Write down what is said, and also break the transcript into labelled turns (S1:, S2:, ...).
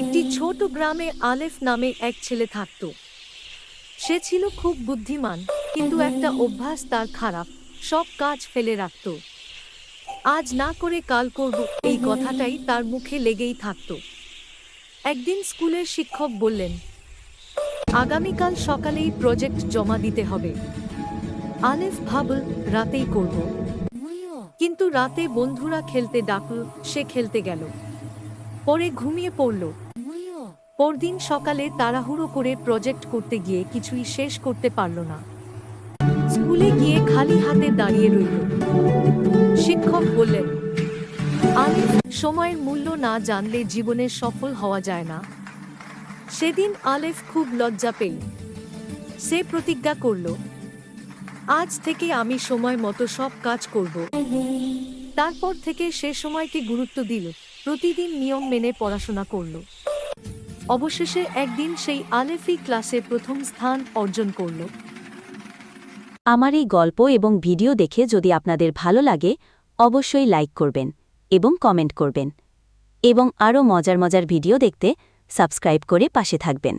S1: একটি ছোট গ্রামে আলেফ নামে এক ছেলে থাকত। সে ছিল খুব বুদ্ধিমান, কিন্তু একটা অভ্যাস তার খারাপ, সব কাজ ফেলে রাখত। আজ না করে কাল করব, এই কথাটাই তার মুখে লেগেই থাকত। একদিন স্কুলের শিক্ষক বললেন, আগামীকাল সকালেই প্রজেক্ট জমা দিতে হবে। আলেফ ভাবল, রাতেই করব। কিন্তু রাতে বন্ধুরা খেলতে ডাকল, সে খেলতে গেল। পরে ঘুমিয়ে পড়ল। পরদিন সকালে তাড়াহুড়ো করে প্রজেক্ট করতে গিয়ে কিছুই শেষ করতে পারল না। স্কুলে গিয়ে খালি হাতে দাঁড়িয়ে রইল। শিক্ষক বললেন, আলিফ, সময়ের মূল্য না জানলে জীবনে সফল হওয়া যায় না। সেদিন আলেফ খুব লজ্জা পেল। সে প্রতিজ্ঞা করল, আজ থেকে আমি সময় মতো সব কাজ করব। তারপর থেকে সে সময়কে গুরুত্ব দিল। প্রতিদিন নিয়ম মেনে পড়াশোনা করল। অবশেষে একদিন সেই আলেফি ক্লাসে প্রথম স্থান অর্জন করল।
S2: আমার এই গল্প এবং ভিডিও দেখে যদি আপনাদের ভালো লাগে, অবশ্যই লাইক করবেন এবং কমেন্ট করবেন এবং আরও মজার মজার ভিডিও দেখতে সাবস্ক্রাইব করে পাশে থাকবেন।